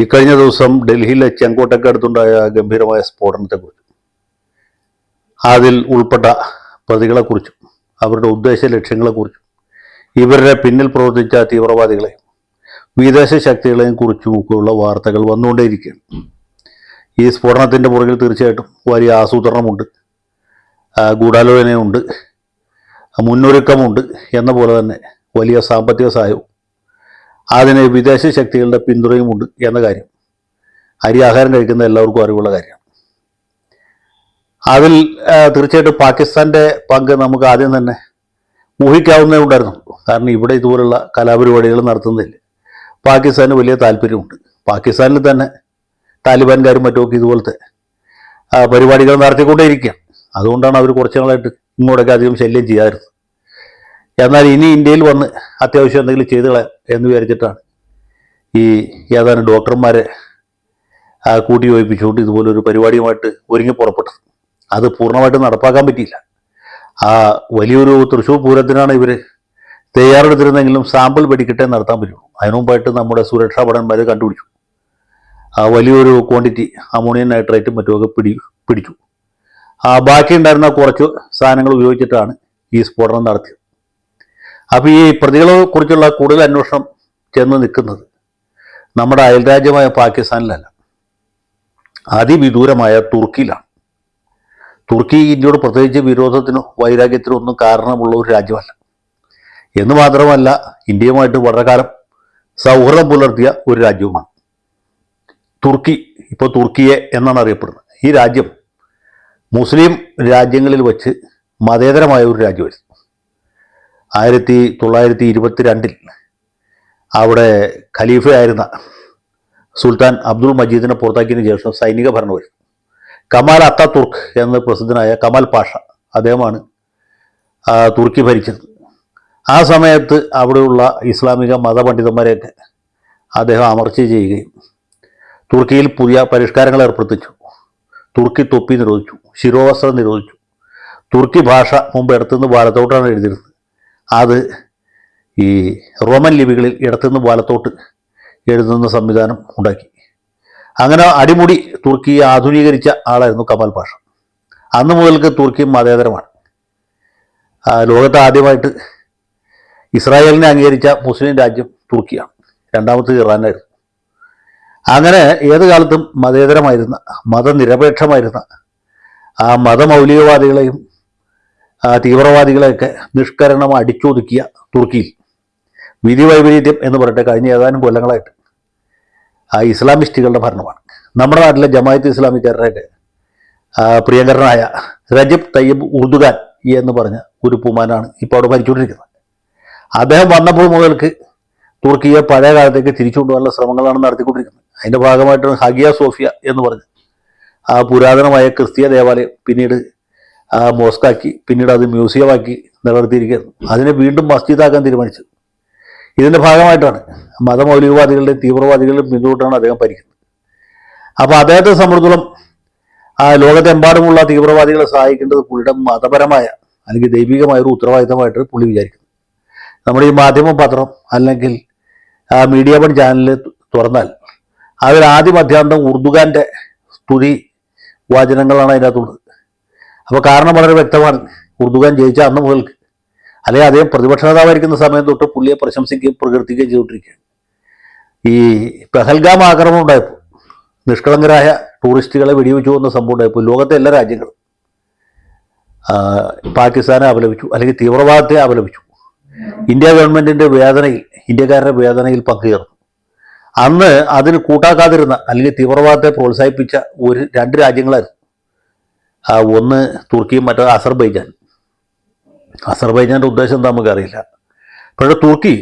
ഇക്കഴിഞ്ഞ ദിവസം ഡൽഹിയിലെ ചെങ്കോട്ടയ്ക്ക് അടുത്തുണ്ടായ ഗംഭീരമായ സ്ഫോടനത്തെക്കുറിച്ച് അതിൽ ഉൾപ്പെട്ട പ്രതികളെക്കുറിച്ചും അവരുടെ ഉദ്ദേശ ലക്ഷ്യങ്ങളെക്കുറിച്ചും ഇവരുടെ പിന്നിൽ പ്രവർത്തിച്ച തീവ്രവാദികളെയും വിദേശ ശക്തികളെയും കുറിച്ചുമൊക്കെയുള്ള വാർത്തകൾ വന്നുകൊണ്ടേയിരിക്കുകയാണ്. ഈ സ്ഫോടനത്തിന്റെ പുറകിൽ തീർച്ചയായിട്ടും വലിയ ആസൂത്രണമുണ്ട് ഗൂഢാലോചനയുണ്ട് മുന്നൊരുക്കമുണ്ട് എന്ന പോലെ തന്നെ വലിയ സാമ്പത്തിക സഹായവും അതിന് വിദേശ ശക്തികളുടെ പിന്തുണയുമുണ്ട് എന്ന കാര്യം. അരി ആഹാരം കഴിക്കുന്ന എല്ലാവർക്കും അറിവുള്ള കാര്യമാണ് അതിൽ തീർച്ചയായിട്ടും പാകിസ്ഥാന്റെ പങ്ക് നമുക്ക് ആദ്യം തന്നെ ഊഹിക്കാവുന്നേ ഉണ്ടായിരുന്നു. കാരണം ഇവിടെ ഇതുപോലുള്ള കലാപരിപാടികൾ നടത്തുന്നില്ല പാകിസ്ഥാന് വലിയ താല്പര്യമുണ്ട്. പാകിസ്ഥാനിൽ തന്നെ താലിബാൻകാരും മറ്റുമൊക്കെ ഇതുപോലത്തെ പരിപാടികൾ നടത്തിക്കൊണ്ടേയിരിക്കുകയാണ്. അതുകൊണ്ടാണ് അവർ കുറച്ച് നാളായിട്ട് ഇങ്ങോട്ടൊക്കെ അധികം ശല്യം ചെയ്യാറുള്ളത് എന്നാൽ ഇനി ഇന്ത്യയിൽ വന്ന് അത്യാവശ്യം എന്തെങ്കിലും ചെയ്തു കളയാം എന്ന് വിചാരിച്ചിട്ടാണ് ഈ ഏതാനും ഡോക്ടർമാരെ കൂട്ടി യോജിപ്പിച്ചുകൊണ്ട് ഇതുപോലൊരു പരിപാടിയുമായിട്ട് ഒരുങ്ങി പുറപ്പെട്ടത്. അത് പൂർണമായിട്ട് നടപ്പാക്കാൻ പറ്റിയില്ല. ആ വലിയൊരു തൃശ്ശൂർ പൂരത്തിനാണ് ഇവർ തയ്യാറെടുത്തിരുന്നെങ്കിലും സാമ്പിൾ വെടിക്കെട്ടേ നടത്താൻ പറ്റുള്ളൂ അതിനു മുമ്പായിട്ട് നമ്മുടെ സുരക്ഷാ ഭടന്മാർ കണ്ടുപിടിച്ചു. ആ വലിയൊരു ക്വാണ്ടിറ്റി അമോണിയം നൈട്രേറ്റും മറ്റുമൊക്കെ പിടി പിടിച്ചു. ആ ബാക്കി ഉണ്ടായിരുന്ന കുറച്ച് സാധനങ്ങൾ ഉപയോഗിച്ചിട്ടാണ് ഈ സ്ഫോടനം നടത്തിയത്. അപ്പോൾ ഈ പ്രതികളെ കുറിച്ചുള്ള കൂടുതൽ അന്വേഷണം ചെന്ന് നിൽക്കുന്നത് നമ്മുടെ അയൽരാജ്യമായ പാകിസ്ഥാനിലല്ല. അതിവിദൂരമായ തുർക്കിയിലാണ്. തുർക്കി ഇന്ത്യയോട് പ്രത്യേകിച്ച് വിരോധത്തിനോ വൈരാഗ്യത്തിനോ ഒന്നും കാരണമുള്ള ഒരു രാജ്യമല്ല. എന്ന് മാത്രമല്ല ഇന്ത്യയുമായിട്ട് വളരെ കാലം സൗഹൃദം പുലർത്തിയ ഒരു രാജ്യവുമാണ്. തുർക്കി ഇപ്പോൾ തുർക്കിയെ എന്നാണ് അറിയപ്പെടുന്നത്. ഈ രാജ്യം മുസ്ലിം രാജ്യങ്ങളിൽ വച്ച് മതേതരമായ ഒരു രാജ്യമായിരുന്നു. ആയിരത്തി തൊള്ളായിരത്തി ഇരുപത്തി രണ്ടിൽ അവിടെ ഖലീഫയായിരുന്ന സുൽത്താൻ അബ്ദുൾ മജീദിനെ പുറത്താക്കിയതിനു ശേഷം സൈനിക ഭരണമായിരുന്നു കമാൽ അത്താതുർക്ക് എന്ന പ്രസിദ്ധനായ കമാൽ പാഷ അദ്ദേഹമാണ് തുർക്കി ഭരിച്ചത്. ആ സമയത്ത് അവിടെയുള്ള ഇസ്ലാമിക മതപണ്ഡിതന്മാരെയൊക്കെ അദ്ദേഹം അമർച്ച ചെയ്യുകയും തുർക്കിയിൽ പുതിയ പരിഷ്കാരങ്ങൾ ഏർപ്പെടുത്തിച്ചു. തുർക്കി തൊപ്പി നിരോധിച്ചു ശിരോവസ്ത്രം നിരോധിച്ചു. തുർക്കി ഭാഷ മുമ്പ് ഇടത്തുനിന്ന് വലത്തോട്ടാണ് എഴുതിയിരുന്നത്. അത് ഈ റോമൻ ലിപികളിൽ ഇടത്തുനിന്ന് വലത്തോട്ട് എഴുതുന്ന സംവിധാനം ഉണ്ടാക്കി. അങ്ങനെ അടിമുടി തുർക്കി ആധുനീകരിച്ച ആളായിരുന്നു കമാൽ പാഷ. അന്ന് മുതൽക്ക് തുർക്കി മതേതരമാണ്. ലോകത്ത് ആദ്യമായിട്ട് ഇസ്രായേലിനെ അംഗീകരിച്ച മുസ്ലിം രാജ്യം തുർക്കിയാണ്. രണ്ടാമത്തെ ഇറാനായിരുന്നു. അങ്ങനെ ഏത് കാലത്തും മതേതരമായിരുന്ന മതനിരപേക്ഷമായിരുന്ന ആ മതമൗലികവാദികളെയും തീവ്രവാദികളെയൊക്കെ നിഷ്കരണം അടിച്ചൊതുക്കിയ തുർക്കിയിൽ. വിധി വൈപരീത്യം എന്ന് പറയട്ടെ കഴിഞ്ഞ ഏതാനും കൊല്ലങ്ങളായിട്ട്. ആ ഇസ്ലാമിസ്റ്റുകളുടെ ഭരണമാണ്. നമ്മുടെ നാട്ടിലെ ജമായത്ത് ഇസ്ലാമിക്കാരുടെയൊക്കെ പ്രിയങ്കരനായ രജബ് തയ്യബ് ഉർദുഖാൻ എന്ന് പറഞ്ഞ ഒരു പുമാനാണ് ഇപ്പോൾ അവിടെ ഭരിച്ചുകൊണ്ടിരിക്കുന്നത്. അദ്ദേഹം വന്നപ്പോൾ മുതൽക്ക് തുർക്കിയെ പഴയ കാലത്തേക്ക് തിരിച്ചു കൊണ്ടുപോകാനുള്ള ശ്രമങ്ങളാണ് നടത്തിക്കൊണ്ടിരിക്കുന്നത്. അതിന്റെ ഭാഗമായിട്ടാണ് ഹഗിയ സോഫിയ എന്ന് പറഞ്ഞ് ആ പുരാതനമായ ക്രിസ്തീയ ദേവാലയം പിന്നീട് ആ മോസ്കാക്കി പിന്നീട് അത് മ്യൂസിയമാക്കി നിലനിർത്തിയിരിക്കുന്നു. അതിനെ വീണ്ടും മസ്ജിദാക്കാൻ തീരുമാനിച്ചു ഇതിന്റെ ഭാഗമായിട്ടാണ് മതമൗലികവാദികളുടെയും തീവ്രവാദികളുടെയും പിന്തുണട്ടാണ് അദ്ദേഹം ഭരിക്കുന്നത്. അപ്പോൾ അദ്ദേഹത്തെ സംബന്ധിച്ചോളം ലോകത്തെമ്പാടുമുള്ള തീവ്രവാദികളെ സഹായിക്കേണ്ടത് പുള്ളിയുടെ മതപരമായ അല്ലെങ്കിൽ ദൈവികമായ ഒരു ഉത്തരവാദിത്തമായിട്ട് പുള്ളി വിചാരിക്കുന്നു നമ്മുടെ ഈ മാധ്യമ പത്രം അല്ലെങ്കിൽ മീഡിയ വൺ ചാനൽ തുറന്നാൽ അതിൽ ആദ്യ മധ്യാന്തം ഉറുദുഖാന്റെ സ്തുതി വാചനങ്ങളാണ് അതിനകത്തുള്ളത്. അപ്പോൾ കാരണം വളരെ വ്യക്തമാണ്. ഉറുദുഖാൻ ജയിച്ച അന്ന് മുതൽ അല്ലെങ്കിൽ അദ്ദേഹം പ്രതിപക്ഷ നേതാവായിരിക്കുന്ന സമയം തൊട്ട് പുള്ളിയെ പ്രശംസിക്കുകയും പ്രകീർത്തിക്കുകയും ചെയ്തുകൊണ്ടിരിക്കുകയാണ്. ഈ പെഹൽഗാം ആക്രമണം ഉണ്ടായപ്പോൾ നിഷ്കളങ്കരായ ടൂറിസ്റ്റുകളെ വെടിവെച്ചു എന്ന സംഭവം ഉണ്ടായപ്പോൾ ലോകത്തെ എല്ലാ രാജ്യങ്ങളും പാകിസ്ഥാനെ അപലപിച്ചു അല്ലെങ്കിൽ തീവ്രവാദത്തെ അപലപിച്ചു. ഇന്ത്യ ഗവൺമെന്റിന്റെ വേദനയിൽ ഇന്ത്യക്കാരുടെ വേദനയിൽ പങ്കുചേർന്നു. അന്ന് അതിന് കൂട്ടാക്കാതിരുന്ന അല്ലെങ്കിൽ തീവ്രവാദത്തെ പ്രോത്സാഹിപ്പിച്ച ഒരു രണ്ട് രാജ്യങ്ങളായിരുന്നു. ഒന്ന് തുർക്കിയും മറ്റേ അസർബൈജാൻ. അസർബൈജാന്റെ ഉദ്ദേശം എന്താ നമുക്കറിയില്ല. പക്ഷേ തുർക്കി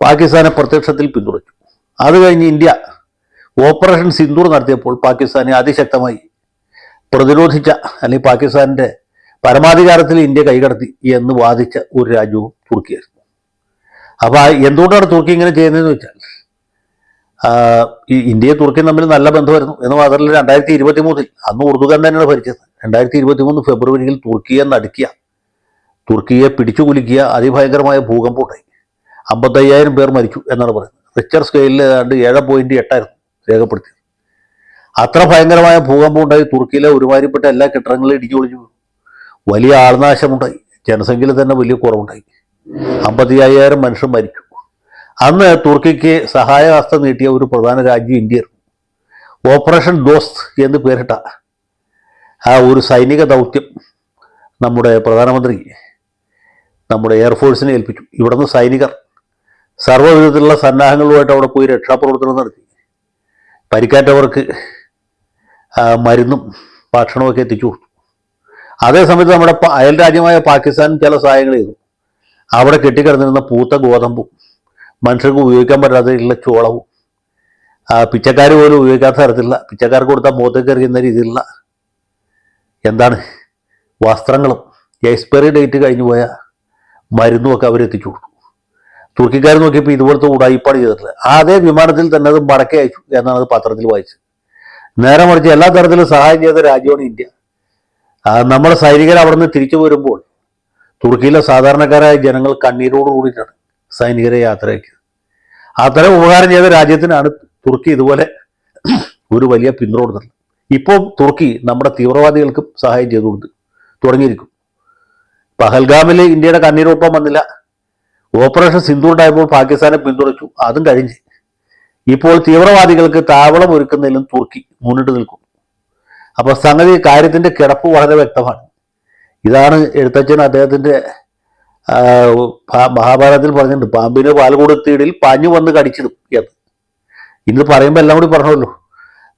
പാകിസ്ഥാനെ പ്രത്യക്ഷത്തിൽ പിന്തുണച്ചു. അത് കഴിഞ്ഞ് ഇന്ത്യ ഓപ്പറേഷൻ സിന്ദൂർ നടത്തിയപ്പോൾ പാകിസ്ഥാനെ അതിശക്തമായി പ്രതിരോധിച്ച അല്ലെങ്കിൽ പാകിസ്ഥാനിന്റെ പരമാധികാരത്തിൽ ഇന്ത്യ കൈകടത്തി എന്ന് വാദിച്ച ഒരു രാജ്യവും തുർക്കിയായിരുന്നു. അപ്പോൾ എന്തുകൊണ്ടാണ് തുർക്കി ഇങ്ങനെ ചെയ്യുന്നതെന്ന് വെച്ചാൽ ഈ ഇന്ത്യയും തുർക്കിയും തമ്മിൽ നല്ല ബന്ധമായിരുന്നു. എന്ന് മാത്രമല്ല രണ്ടായിരത്തി ഇരുപത്തി മൂന്നിൽ അന്ന് ഉറുദുഖാൻ തന്നെയാണ് ഭരിച്ചത്. രണ്ടായിരത്തി ഇരുപത്തി മൂന്ന് ഫെബ്രുവരിയിൽ തുർക്കിയെ നടുക്കിയ തുർക്കിയെ പിടിച്ചു കുലുക്കിയ അതിഭയങ്കരമായ ഭൂകമ്പം ഉണ്ടായി. അമ്പത്തയ്യായിരം പേർ മരിച്ചു എന്നാണ് പറയുന്നത്. റിച്ചർ സ്കെയിലിൽ ഏതാണ്ട് ഏഴ് പോയിന്റ് എട്ടായിരുന്നു രേഖപ്പെടുത്തി അത്ര ഭയങ്കരമായ ഭൂകമ്പം ഉണ്ടായി. തുർക്കിയിലെ ഒരുമാതിരിപ്പെട്ട എല്ലാ കെട്ടിടങ്ങളും ഇടിഞ്ഞു ഒളിഞ്ഞു. വലിയ ആൾനാശമുണ്ടായി ജനസംഖ്യയിൽ തന്നെ വലിയ കുറവുണ്ടായി. അമ്പത്തി അയ്യായിരം മനുഷ്യർ മരിച്ചു. അന്ന് തുർക്കിക്ക് സഹായഹസ്തം നീട്ടിയ ഒരു പ്രധാന രാജ്യം ഇന്ത്യയാണ് ഓപ്പറേഷൻ ദോസ്ത് എന്ന് പേരിട്ട ആ ഒരു സൈനിക ദൗത്യം നമ്മുടെ പ്രധാനമന്ത്രി നമ്മുടെ എയർഫോഴ്സിനെ ഏൽപ്പിച്ചു. ഇവിടുന്ന് സൈനികർ സർവവിധത്തിലുള്ള സന്നാഹങ്ങളുമായിട്ട് അവിടെ പോയി രക്ഷാപ്രവർത്തനം നടത്തി. പരിക്കേറ്റവർക്ക് മരുന്നും ഭക്ഷണമൊക്കെ എത്തിച്ചു കൊടുത്തു. അതേസമയത്ത് നമ്മുടെ അയൽ രാജ്യമായ പാകിസ്ഥാൻ ചില സഹായങ്ങൾ ചെയ്തു. അവിടെ കെട്ടിക്കിടന്നിരുന്ന പൂത്ത ഗോതമ്പും മനുഷ്യർക്ക് ഉപയോഗിക്കാൻ പറ്റാത്തതിലുള്ള ചോളവും. പിച്ചക്കാർ പോലും ഉപയോഗിക്കാത്ത തരത്തിലുള്ള പിച്ചക്കാർക്ക് കൊടുത്താൽ മുഖത്തേക്ക് എറിയുന്ന രീതിയിലുള്ള എന്താണ് വസ്ത്രങ്ങളും എക്സ്പയറി ഡേറ്റ് കഴിഞ്ഞു പോയ മരുന്നുമൊക്കെ അവരെത്തിച്ചു കൊടുത്തു. തുർക്കിക്കാർ നോക്കിയപ്പോൾ ഇതുപോലത്തെ ഉടായിപ്പാട് ചെയ്തിട്ടില്ല അതേ വിമാനത്തിൽ തന്നെ അത് മടക്കി അയച്ചു എന്നാണ് അത് പത്രത്തിൽ വായിച്ചത്. നേരെ മറിച്ച് എല്ലാ തരത്തിലും സഹായം ചെയ്ത രാജ്യമാണ് ഇന്ത്യ. നമ്മുടെ സൈനികർ അവിടെ നിന്ന് തിരിച്ചു വരുമ്പോൾ തുർക്കിയിലെ സാധാരണക്കാരായ ജനങ്ങൾ കണ്ണീരോട് കൂടിയിട്ടാണ്. സൈനികരെ യാത്രയാക്കിയത് അത്തരം ഉപകാരം ചെയ്ത രാജ്യത്തിനാണ് തുർക്കി ഇതുപോലെ ഒരു വലിയ പിന്തുണ ഇപ്പോൾ തുർക്കി നമ്മുടെ തീവ്രവാദികൾക്കും സഹായം ചെയ്തു കൊടുത്ത് തുടങ്ങിയിരിക്കും. പഹൽഗാമിൽ ഇന്ത്യയുടെ കണ്ണീരൊപ്പം വന്നില്ല. ഓപ്പറേഷൻ സിന്ധു ഉണ്ടായപ്പോൾ പാകിസ്ഥാനെ പിന്തുണച്ചു. അതും കഴിഞ്ഞ്. ഇപ്പോൾ തീവ്രവാദികൾക്ക് താവളം ഒരുക്കുന്നതിലും തുർക്കി മുന്നിട്ട് നിൽക്കും. അപ്പോൾ സംഗതി കാര്യത്തിന്റെ കിടപ്പ് വളരെ വ്യക്തമാണ്. ഇതാണ് എഴുത്തച്ഛൻ അദ്ദേഹത്തിന്റെ മഹാഭാരതത്തിൽ പറഞ്ഞിട്ടുണ്ട് പാമ്പിന് പാൽ കൊടുത്തിടിൽ പാഞ്ഞു വന്ന് കടിച്ചിടും എന്ന്. ഇന്ന് പറയുമ്പോൾ എല്ലാം കൂടി പറഞ്ഞല്ലോ.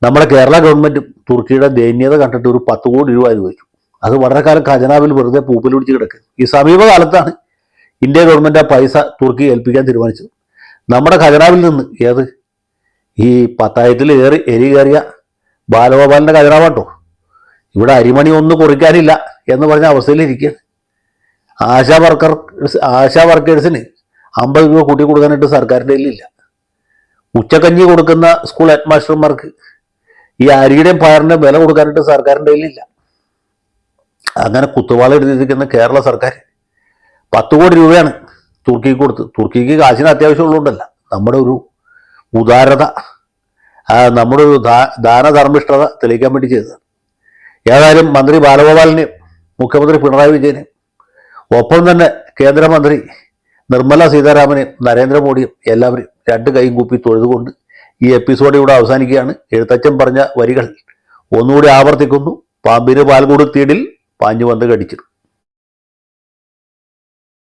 നമ്മുടെ കേരള ഗവൺമെന്റ് തുർക്കിയുടെ ദയനീയത കണ്ടിട്ട് ഒരു പത്ത് കോടി രൂപ അനുവദിച്ചു അത് വളരെ കാലം ഖജനാവിൽ വെറുതെ പൂപ്പിൽ പിടിച്ച് കിടക്കും. ഈ സമീപകാലത്താണ് ഇന്ത്യ ഗവൺമെന്റ് ആ പൈസ തുർക്കി ഏൽപ്പിക്കാൻ തീരുമാനിച്ചത്. നമ്മുടെ ഖജനാവിൽ നിന്ന് ഏത്? ഈ പത്തായത്തിൽ ഏറി എരി കയറിയ ബാലഗോപാലിന്റെ ഖജനാവാട്ടോ. ഇവിടെ അരിമണി ഒന്നും കുറിക്കാനില്ല എന്ന് പറഞ്ഞ അവസ്ഥയിലിരിക്കുകയാണ്. ആശാ വർക്കർ ആശാ വർക്കേഴ്സിന് അമ്പത് രൂപ കൂട്ടി കൊടുക്കാനായിട്ട് സർക്കാരിന്റെ കയ്യിലില്ല. ഉച്ചക്കഞ്ഞി കൊടുക്കുന്ന സ്കൂൾ ഹെഡ് മാസ്റ്റർമാർക്ക് ഈ അരിയുടെയും പയറിന്റെയും വില കൊടുക്കാനായിട്ട് സർക്കാരിന്റെ കയ്യിലില്ല. അങ്ങനെ കുത്തുവാള എഴുതിയിരിക്കുന്ന കേരള സർക്കാർ പത്ത് കോടി രൂപയാണ് തുർക്കിക്ക് കൊടുത്ത്. തുർക്കിക്ക് കാശിന് അത്യാവശ്യമുള്ളതുകൊണ്ടല്ല. നമ്മുടെ ഒരു ഉദാരത നമ്മുടെ ഒരു ദാ- ദാനധർമ്മിഷ്ഠത തെളിയിക്കാൻ വേണ്ടി ചെയ്തത് ഏതായാലും മന്ത്രി ബാലഗോപാലിനെയും മുഖ്യമന്ത്രി പിണറായി വിജയനെയും ഒപ്പം തന്നെ കേന്ദ്രമന്ത്രി നിർമ്മല സീതാരാമനെയും നരേന്ദ്രമോദിയും എല്ലാവരും രണ്ട് കൈയും കൂപ്പി തൊഴുതുകൊണ്ട് ഈ എപ്പിസോഡ് ഇവിടെ അവസാനിക്കുകയാണ്. എഴുത്തച്ഛൻ പറഞ്ഞ വരികൾ ഒന്നുകൂടി ആവർത്തിക്കുന്നു. പാമ്പിന് പാൽ കൊടുത്തിയിടിൽ പാഞ്ഞു വന്ന് കടിച്ചിടും.